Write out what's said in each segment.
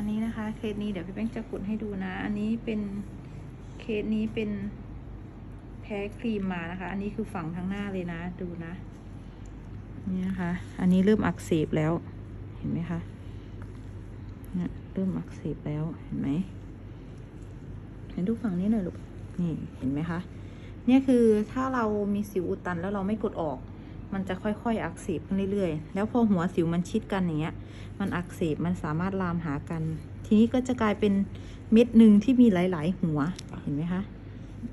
อันนี้นะคะเคสนี้เดี๋ยวพี่แป้งจะกดให้ดูนะ อันนี้เป็นเคสนี้เป็นแพ้ครีมมานะคะ อันนี้คือฝั่งทั้งหน้าเลยนะ ดูนะ นี่นะคะ อันนี้เริ่มอักเสบแล้ว เห็นไหมคะเนี่ยเริ่มอักเสบแล้ว เห็นไหมเห็นดูฝั่งนี้หน่อยลูก นี่ เห็นไหมคะ เนี่ยคือถ้าเรามีสิวอุดตันแล้วเราไม่กดออก มันจะค่อยๆ อักเสบขึ้นเรื่อยๆ แล้วพอหัวสิวมันชิดกันอย่างเงี้ย มันอักเสบ มันสามารถลามหากัน ทีนี้ก็จะกลายเป็นเม็ดหนึ่งที่มีหลาย ๆ หัว เห็นไหมคะ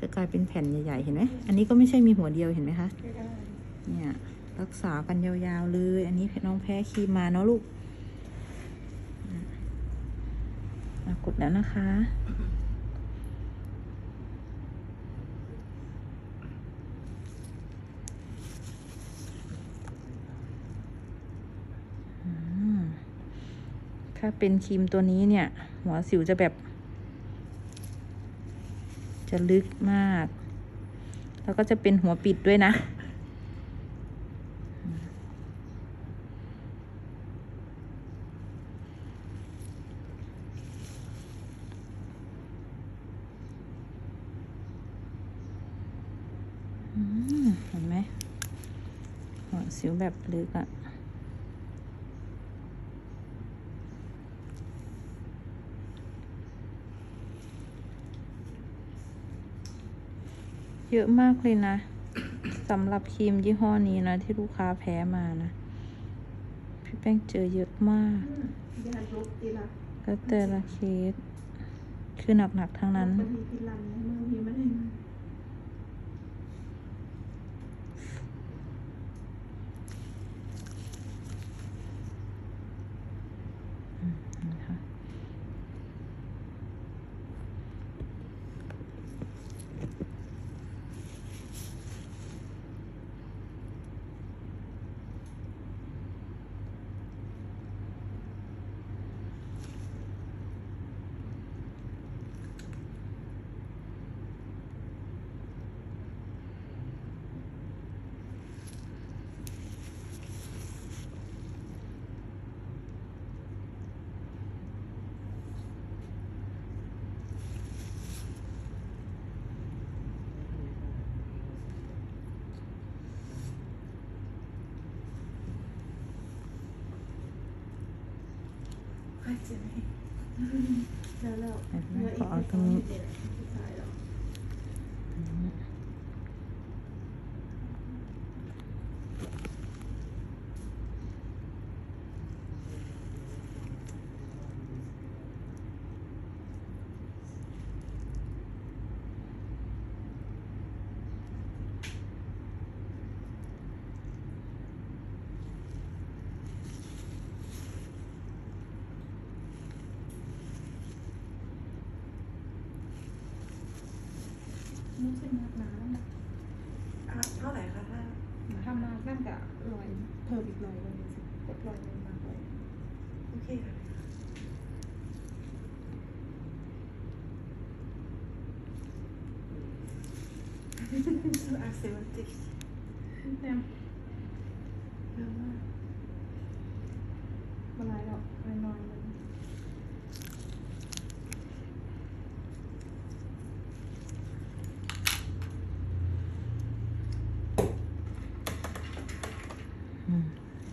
จะกลายเป็นแผ่นใหญ่ๆ เห็นไหมอันนี้ก็ไม่ใช่มีหัวเดียว เห็นไหมคะ เนี่ย รักษากันยาวๆ เลย อันนี้น้องแพ้ครีมมาเนาะลูกกดแล้วนะคะ อืม ถ้าเป็นครีมตัวนี้เนี่ย หัวสิวจะแบบ จะลึกมาก แล้วก็จะเป็นหัวปิดด้วยนะ เห็นไหมหัวสิวแบบลึกอะ เยอะมากเลยนะสำหรับครีมยี่ห้อนี้นะ ที่ลูกค้าแพ้มานะ พี่แป้งเจอเยอะมาก ก็แต่ละเคสคือหนักๆทั้งนั้น บางทีตีลันเนี่ยมือพีไม่ได้ นะคะ ค่อยเจ็บไหมแล้วแล้ว ขอเอาตรงนี้ สุดท้ายแล้ว นี่ใช่มากน้ อะเท่าไหร่คะถ้าำทำมานั่นกับรอยเพิ่มอี กรอยเลยสิกดรอยเลยมากเลยโอเคค่ะอาเซมันติก เนี่ย เยอะมาก มาลายหรอกน้อยๆมัน อืม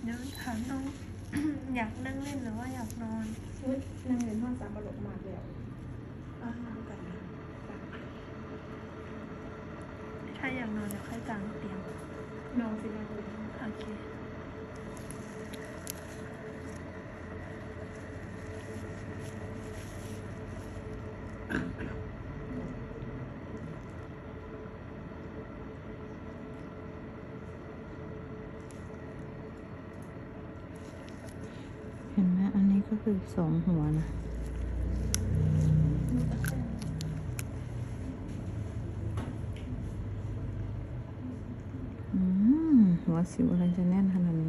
เดี๋ยวถามน้อง อยากนั่งเล่นหรือว่าอยากนอนอุ้ยนั่งเรียนห้องสามบรกมากเลยอะอะมาดูกันนะถ้าอยากนอนเดี๋ยวค่อยกางเตียงนอนสินั่งเลยโอเค เห็นไหมอันนี้ก็ คือสองหัวนะหัวสิวอะไรจะแน่นขนาดนี้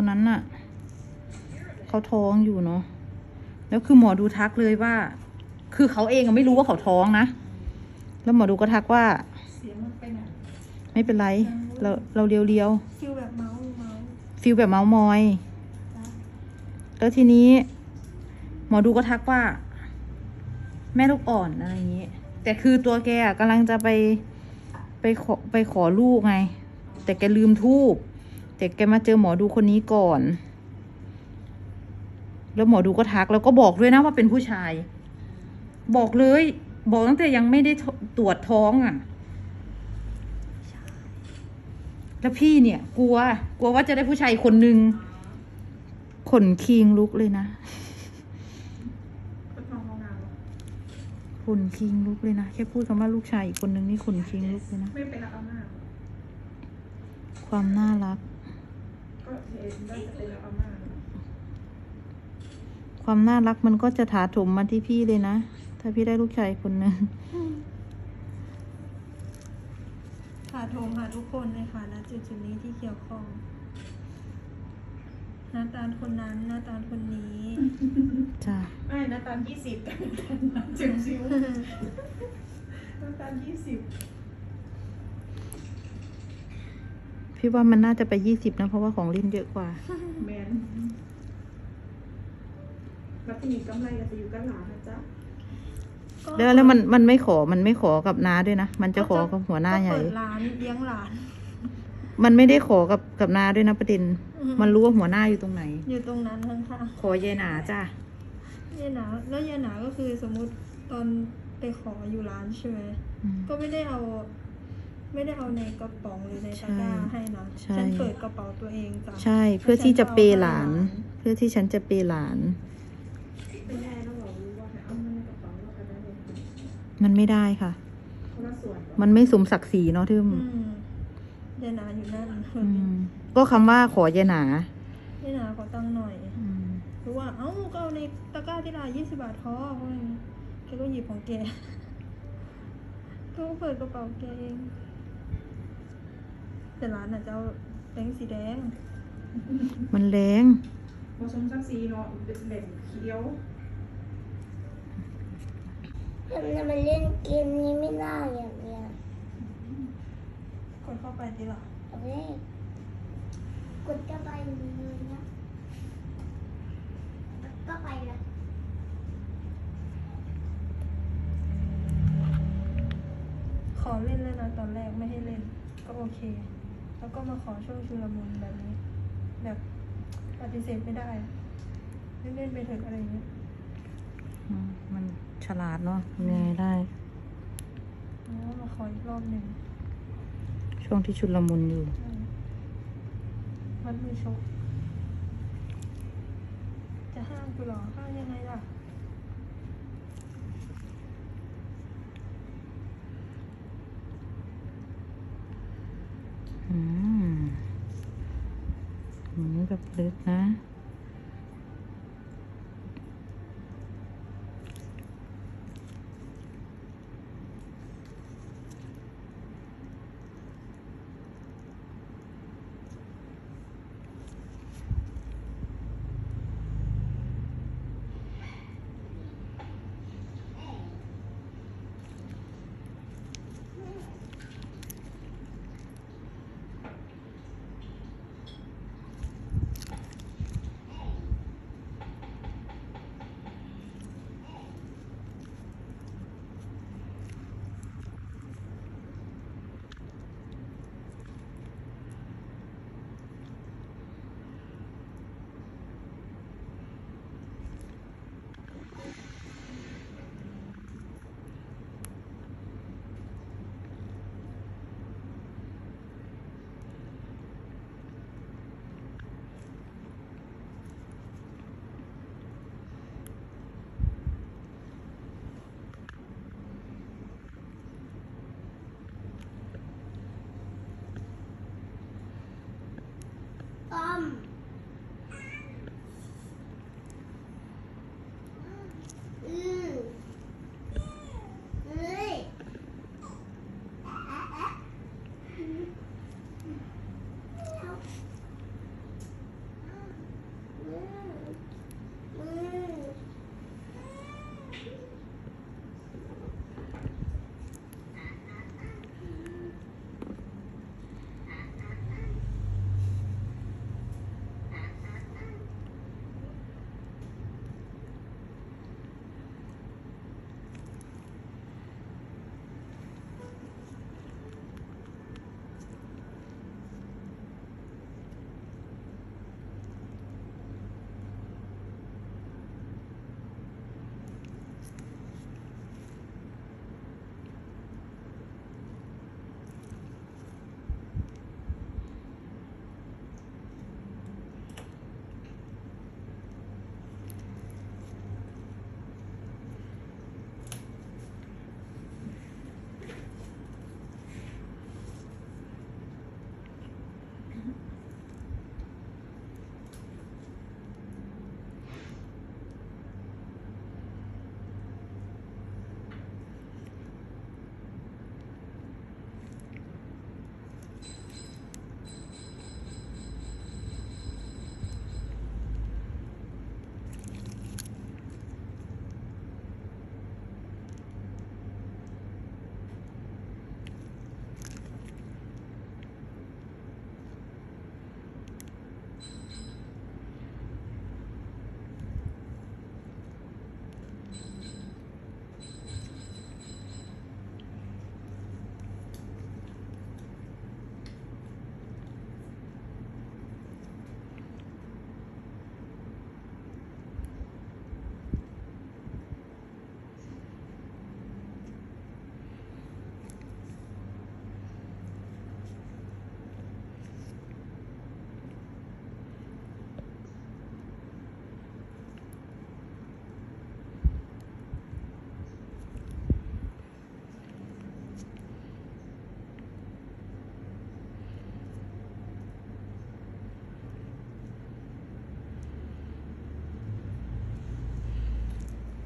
อนนั้นน่ะเขาท้องอยู่เนาะแล้วคือหมอดูทักเลยว่า คือเขาเองไม่รู้ว่าเขาท้องนะแล้วหมอดูก็ทักว่าไไม่เป็นไร เราเราเรียวเรียวฟิลแบบเมาส์เมาส์ฟิลแบบเมาส์มอย แล้วทีนี้ หมอดูก็ทักว่า แม่ลูกอ่อนอะไรอย่างนี้ แต่คือตัวแกอะกำลังจะไปไปขอไปขอลูกไง แต่แกลืมทูบ แต่แกมาเจอหมอดูคนนี้ก่อน แล้วหมอดูก็ทักแล้วก็บอกด้วยนะว่าเป็นผู้ชาย บอกเลย บอกตั้งแต่ยังไม่ได้ตรวจท้องอะ แล้วพี่เนี่ย กลัว กลัวว่าจะได้ผู้ชายคนหนึ่งขนคิงลุกเลยนะก็ท้องห้องน้ำหรอขนคิงลุกเลยนะ แค่พูดคำว่าลูกชายอีกคนนึงนี่ขนคิงลุกเลยนะไม่เป็นรับอาม่าความน่ารัก ความน่ารักมันก็จะถาโถมมาที่พี่เลยนะ ถ้าพี่ได้ลูกชายคนหนึ่งค่ะโทรหาทุกคนเลยค่ะณจุดจุดๆนี้ที่เกี่ยวข้องหน้าตาลคนนั้นหน้าตาลคนนี้จ้าไม่นะตอนยี่สิบจิ๋วซิวน้ำตาลยี่สิบ พี่ว่ามันน่าจะไปยี่สิบนะ เพราะว่าของเล่นเยอะกว่า แมนแล้วทีนี้กำไรก็จะอยู่กับหลานนะจ๊ะก็แล้วแล้วมันมันไม่ขอมันไม่ขอกับน้าด้วยนะ มันจะขอกับหัวหน้าใหญ่ ก็เปิดร้านเลี้ยงหลาน มันไม่ได้ขอกับกับน้าด้วยนะประเด็น อืม มันรู้ว่าหัวหน้าอยู่ตรงไหน อยู่ตรงนั้นข้างขอยายหนาจ้าๆยายหนาแล้วยายหนาก็คือสมมุติตอนไปขออยู่ร้านใช่ไหมอืมก็ไม่ได้เอา ไม่ได้เอาในกระป๋องหรือในตะกร้าให้นะใช่ ฉันเปิดกระเป๋าตัวเองจ้ะใช่ เพื่อที่จะเปย์หลาน เพื่อที่ฉันจะเปย์หลาน ไม่ได้ต้องบอกรู้ว่าเอามันในกระเป๋าเราก็ได้เลยมันไม่ได้ค่ะ คนละส่วนมันไม่สมศักดิ์ศรีเนาะทึมอืมยายหนาอยู่นั่นอืมก็คำว่าขอยายหนายายหนาขอตังค์หน่อยอืมหรือว่าเอ้าก็เอาในตะกร้าที่ร้านยี่สิบบาทพอเพราะอย่างงี้แกก็หยิบของแกก็เปิดกระเป๋าแกเอง แต่ร้านน่ะจะเอาแบงค์สีแดง มันแรงผสมซักซีเนาะเป็นแหล่งเคี้ยวทำไมมันเล่นเกมนี้ไม่ได้อย่างเนี้ยกดเข้าไปทีละเอาไว้กดก็ไปเลยนะก็ไปละขอเล่นเลยนะตอนแรกไม่ให้เล่น ก็โอเค แล้วก็มาขอช่วงชุลมุนแบบนี้ แบบปฏิเสธไม่ได้เล่นๆไปเถอะอะไรอย่างเงี้ยอืมมันฉลาดเนาะทำยังไงได้ แล้วมาขออีกรอบหนึ่งช่วงที่ชุลมุนอยู่ อืมมัดมือชก จะห้ามกูเหรอห้ามยังไงล่ะ อืมหมุนแบบลึกนะ